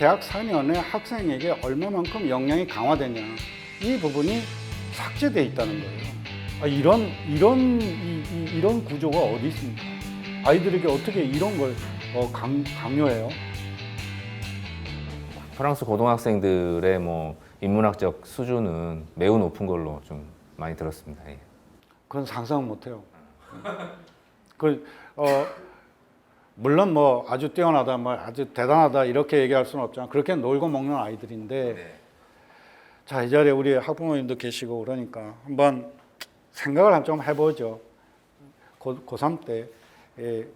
대학 4년에 학생에게 얼마만큼 역량이 강화되냐 이 부분이 삭제돼 있다는 거예요. 아, 이런 이런 이, 이, 이 런 구조가 어디 있습니까? 아이들에게 어떻게 이런 걸 어, 강, 강요해요? 프랑스 고등학생들의 뭐 인문학적 수준은 매우 높은 걸로 좀 많이 들었습니다. 예. 그건 상상 못해요. 그 어, 물론 뭐 아주 뛰어나다, 뭐 아주 대단하다 이렇게 얘기할 수는 없지만 그렇게 놀고 먹는 아이들인데 자이 자리에 우리 학부모님도 계시고 그러니까 한번 생각을 좀 해보죠. 고, 고3 때 예,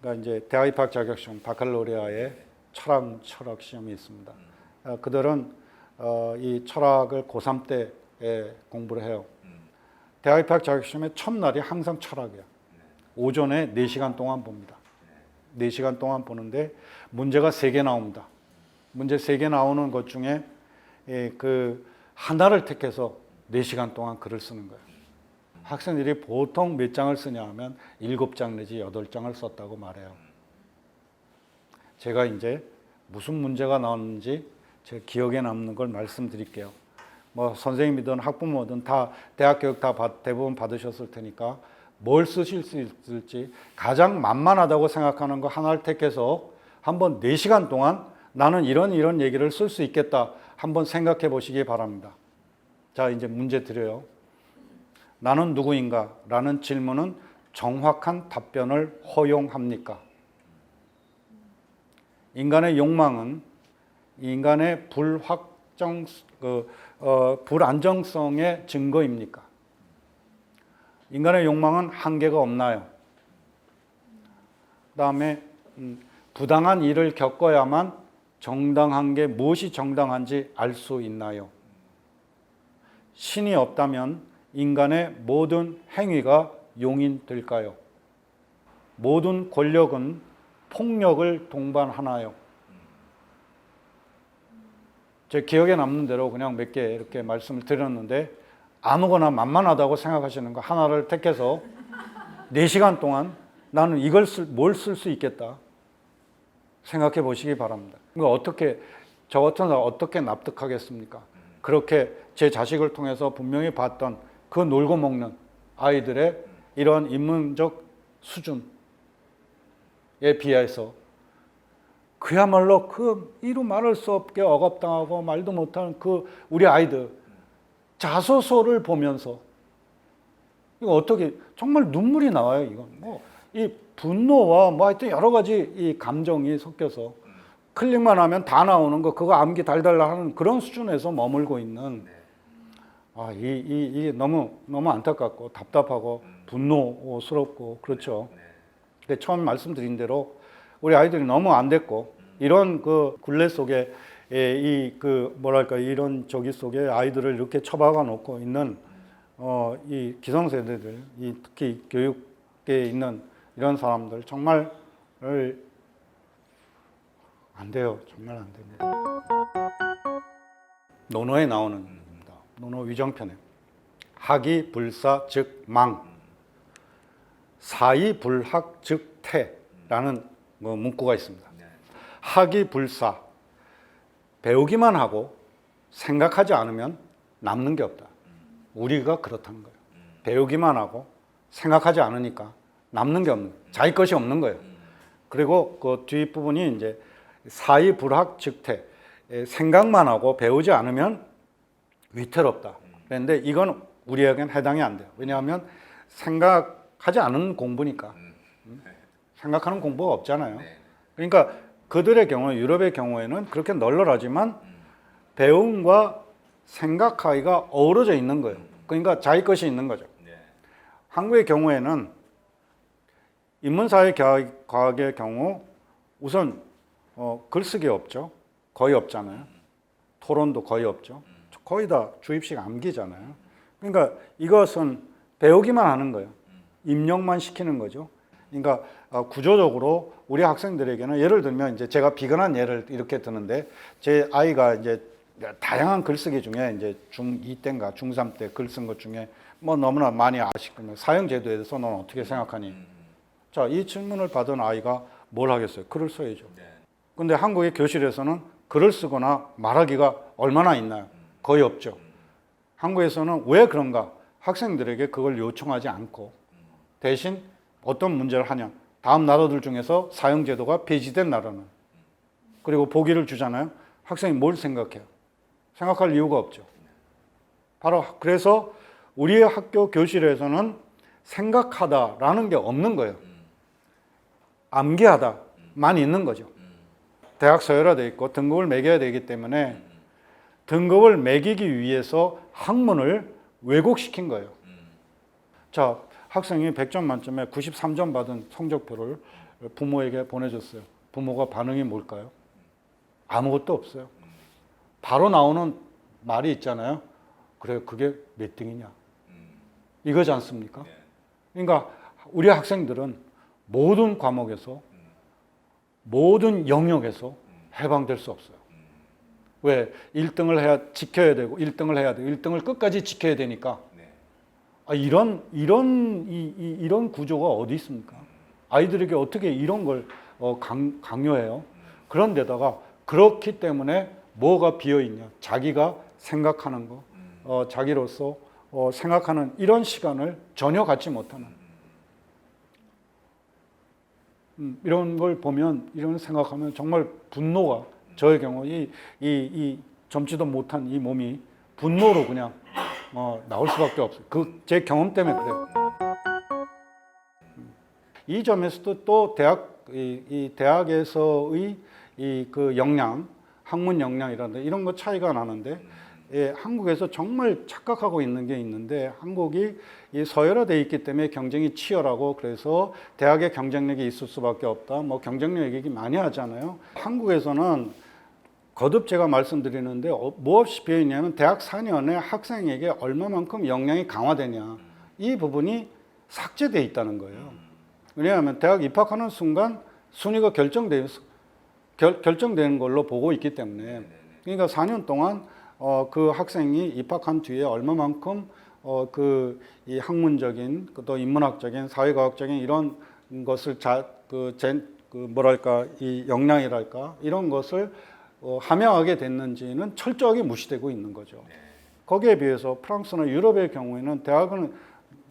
그러니까 이제 대학 입학 자격증 바칼로레아의 철학 철학 시험이 있습니다. 어, 그들은 어, 이 철학을 고3 때 예, 공부를 해요. 대학 입학 자격 시험의 첫날이 항상 철학이야. 오전에 4시간 동안 봅니다. 4시간 동안 보는데 문제가 3개 나옵니다. 문제 3개 나오는 것 중에 예, 그 하나를 택해서 4시간 동안 글을 쓰는 거예요. 학생들이 보통 몇 장을 쓰냐 하면 7장 내지 8장을 썼다고 말해요. 제가 이제 무슨 문제가 나왔는지 제 기억에 남는 걸 말씀드릴게요. 뭐 선생님이든 학부모든 다 대학 교육 다 받- 대부분 받으셨을 테니까 뭘 쓰실 수 있을지 가장 만만하다고 생각하는 거 하나를 택해서 한번 4시간 동안 나는 이런 이런 얘기를 쓸 수 있겠다 한번 생각해 보시기 바랍니다. 자, 이제 문제 드려요. 나는 누구인가? 라는 질문은 정확한 답변을 허용합니까? 인간의 욕망은 인간의 불확정, 그, 어, 불안정성의 증거입니까? 인간의 욕망은 한계가 없나요? 그다음에 음, 부당한 일을 겪어야만 정당한 게 무엇이 정당한지 알 수 있나요? 신이 없다면 인간의 모든 행위가 용인될까요? 모든 권력은 폭력을 동반하나요? 제 기억에 남는 대로 그냥 몇 개 이렇게 말씀을 드렸는데 아무거나 만만하다고 생각하시는 거 하나를 택해서 4시간 동안 나는 이걸 뭘 쓸 수 있겠다 생각해 보시기 바랍니다. 이거 어떻게 저 같은 사람 어떻게 납득하겠습니까? 그렇게 제 자식을 통해서 분명히 봤던 그 놀고 먹는 아이들의 이런 인문적 수준에 비해서 그야말로 그 이루 말할 수 없게 억압당하고 말도 못하는 그 우리 아이들 자소서를 보면서. 이거 어떻게 정말 눈물이 나와요 이건. 뭐 이 분노와 뭐 하여튼 여러 가지 이 감정이 섞여서 클릭만 하면 다 나오는 거 그거 암기 달달라 하는 그런 수준에서 머물고 있는. 아이 이, 이 너무 너무 안타깝고 답답하고 분노스럽고 그렇죠. 근데 처음 말씀드린 대로 우리 아이들이 너무 안 됐고 이런 그 굴레 속에 이 그 뭐랄까 이런 저기 속에 아이들을 이렇게 처박아 놓고 있는 어 이 기성세대들 이 특히 교육계에 있는 이런 사람들 정말 안 돼요. 정말 안 됩니다. 논어에 나오는 겁니다. 논어 위정편에. 학이 불사 즉 망. 사이 불학 즉 태라는 뭐 문구가 있습니다. 학이 불사 배우기만 하고 생각하지 않으면 남는 게 없다. 우리가 그렇다는 거예요. 배우기만 하고 생각하지 않으니까 남는 게 없는 거예요. 자기 것이 없는 거예요. 그리고 그 뒷부분이 이제 사이 불학 즉태 생각만 하고 배우지 않으면 위태롭다. 그런데 이건 우리에겐 해당이 안 돼요. 왜냐하면 생각하지 않은 공부니까. 음? 생각하는 공부가 없잖아요. 그러니까 그들의 경우, 유럽의 경우에는 그렇게 널널하지만 배움과 생각하기가 어우러져 있는 거예요. 그러니까 자기 것이 있는 거죠. 한국의 경우에는 인문사회 과학- 과학의 경우 우선 어, 글쓰기 없죠. 거의 없잖아요. 토론도 거의 없죠. 거의 다 주입식 암기잖아요. 그러니까 이것은 배우기만 하는 거예요. 입력만 시키는 거죠. 그러니까 어, 구조적으로 우리 학생들에게는 예를 들면 이제 제가 비근한 예를 이렇게 드는데 제 아이가 이제 다양한 글쓰기 중에 이제 중2 때인가 중3 때 글 쓴 것 중에 뭐 너무나 많이 아시거든요. 사형제도에 대해서 너는 어떻게 생각하니? 자, 이 질문을 받은 아이가 뭘 하겠어요? 글을 써야죠. 근데 한국의 교실에서는 글을 쓰거나 말하기가 얼마나 있나요? 거의 없죠. 한국에서는 왜 그런가? 학생들에게 그걸 요청하지 않고 대신 어떤 문제를 하냐? 다음 나라들 중에서 사형 제도가 폐지된 나라는 그리고 보기를 주잖아요. 학생이 뭘 생각해요? 생각할 이유가 없죠. 바로 그래서 우리의 학교 교실에서는 생각하다라는 게 없는 거예요. 암기하다만 있는 거죠. 대학 서열화돼 있고 등급을 매겨야 되기 때문에 등급을 매기기 위해서 학문을 왜곡시킨 거예요. 자, 학생이 100점 만점에 93점 받은 성적표를 부모에게 보내줬어요. 부모가 반응이 뭘까요? 아무것도 없어요. 바로 나오는 말이 있잖아요. 그래, 그게 몇 등이냐? 이거지 않습니까? 그러니까 우리 학생들은 모든 과목에서 모든 영역에서 해방될 수 없어요. 왜? 1등을 해야 지켜야 되고 1등을 해야 되고 1등을 끝까지 지켜야 되니까 아, 이런 이런 이, 이, 이런 구조가 어디 있습니까? 아이들에게 어떻게 이런 걸 어, 강, 강요해요? 그런데다가 그렇기 때문에 뭐가 비어 있냐? 자기가 생각하는 거, 어, 자기로서 어, 생각하는 이런 시간을 전혀 갖지 못하는 음, 이런 걸 보면 이런 생각하면 정말 분노가 저의 경우 이, 이, 이 젊지도 못한 이 몸이 분노로 그냥 어, 나올 수밖에 없어요. 그 제 경험 때문에 그래요. 음, 이 점에서도 또 대학 이, 이 대학에서의 이 그 역량, 학문 역량이라든가 이런 거 차이가 나는데 예, 한국에서 정말 착각하고 있는 게 있는데 한국이 이 서열화돼 있기 때문에 경쟁이 치열하고 그래서 대학의 경쟁력이 있을 수밖에 없다. 뭐 경쟁력 얘기 많이 하잖아요. 한국에서는 거듭 제가 말씀드리는데 어, 무엇이 비어 있냐면 대학 4년에 학생에게 얼마만큼 역량이 강화되냐 이 부분이 삭제돼 있다는 거예요. 왜냐하면 대학 입학하는 순간 순위가 결정돼 결, 결정되는 걸로 보고 있기 때문에 그러니까 4년 동안 어, 그 학생이 입학한 뒤에 얼마만큼 어, 그 이 학문적인 그또 인문학적인 사회과학적인 이런 것을 자그 그 뭐랄까 이 역량이랄까 이런 것을 어, 함양하게 됐는지는 철저하게 무시되고 있는 거죠. 거기에 비해서 프랑스나 유럽의 경우에는 대학은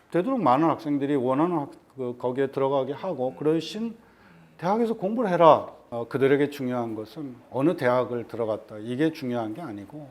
되도록 많은 학생들이 원하는 학, 그, 거기에 들어가게 하고 그러신 대학에서 공부를 해라. 어, 그들에게 중요한 것은 어느 대학을 들어갔다 이게 중요한 게 아니고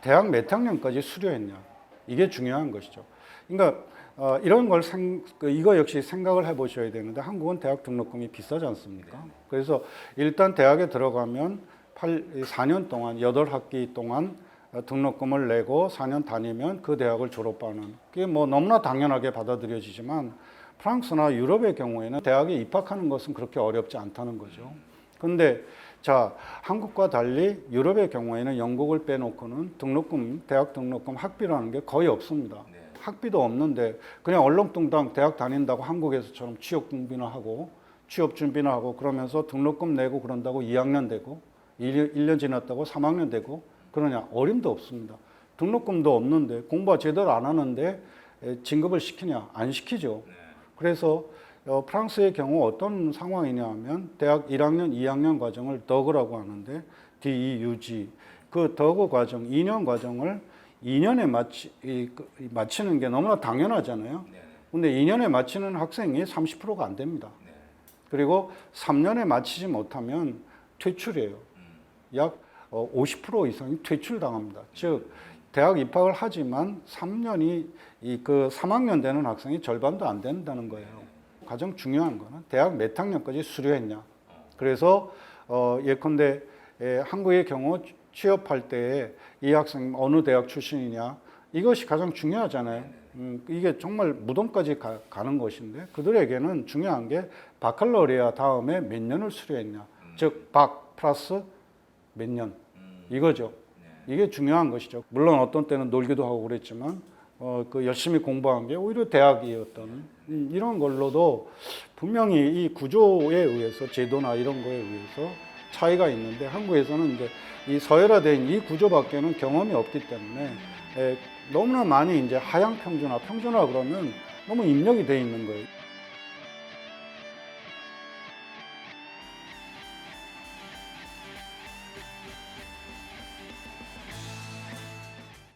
대학 몇 학년까지 수료했냐 이게 중요한 것이죠. 그러니까 어, 이런 걸 생, 그 이거 역시 생각을 해보셔야 되는데 한국은 대학 등록금이 비싸지 않습니까? 그래서 일단 대학에 들어가면 8, 4년 동안 8학기 동안 어, 등록금을 내고 4년 다니면 그 대학을 졸업하는 그게 뭐 너무나 당연하게 받아들여지지만 프랑스나 유럽의 경우에는 대학에 입학하는 것은 그렇게 어렵지 않다는 거죠. 근데 자 한국과 달리 유럽의 경우에는 영국을 빼놓고는 등록금 대학 등록금 학비라는 게 거의 없습니다. 학비도 없는데 그냥 얼렁뚱땅 대학 다닌다고 한국에서처럼 취업 준비나 하고 취업 준비나 하고 그러면서 등록금 내고 그런다고 2학년 되고 1년 지났다고 3학년 되고 그러냐 어림도 없습니다. 등록금도 없는데 공부 제대로 안 하는데 에, 진급을 시키냐 안 시키죠. 그래서 어, 프랑스의 경우 어떤 상황이냐 하면 대학 1학년, 2학년 과정을 덕이라고 하는데 DEUG 그 덕어 과정 2년 과정을 2년에 마치, 이, 그, 이 마치는 게 너무나 당연하잖아요. 근데 2년에 마치는 학생이 30%가 안 됩니다. 그리고 3년에 마치지 못하면 퇴출이에요. 약 어, 50% 이상이 퇴출당합니다. 즉 대학 입학을 하지만 3년이 이 그 3학년 되는 학생이 절반도 안 된다는 거예요. 가장 중요한 거는 대학 몇 학년까지 수료했냐. 그래서 어 예컨대 에, 한국의 경우 취업할 때에 이 학생 어느 대학 출신이냐 이것이 가장 중요하잖아요. 음, 이게 정말 무덤까지 가, 가는 것인데 그들에게는 중요한 게 바칼로레아 다음에 몇 년을 수료했냐. 즉 박 플러스 몇 년. 이거죠. 이게 중요한 것이죠. 물론 어떤 때는 놀기도 하고 그랬지만 어, 그 열심히 공부한 게 오히려 대학이었던 음, 이런 걸로도 분명히 이 구조에 의해서 제도나 이런 거에 의해서 차이가 있는데 한국에서는 이제 이 서열화된 이 구조밖에는 경험이 없기 때문에 에, 너무나 많이 이제 하향 평준화, 평준화 그러면 너무 입력이 돼 있는 거예요.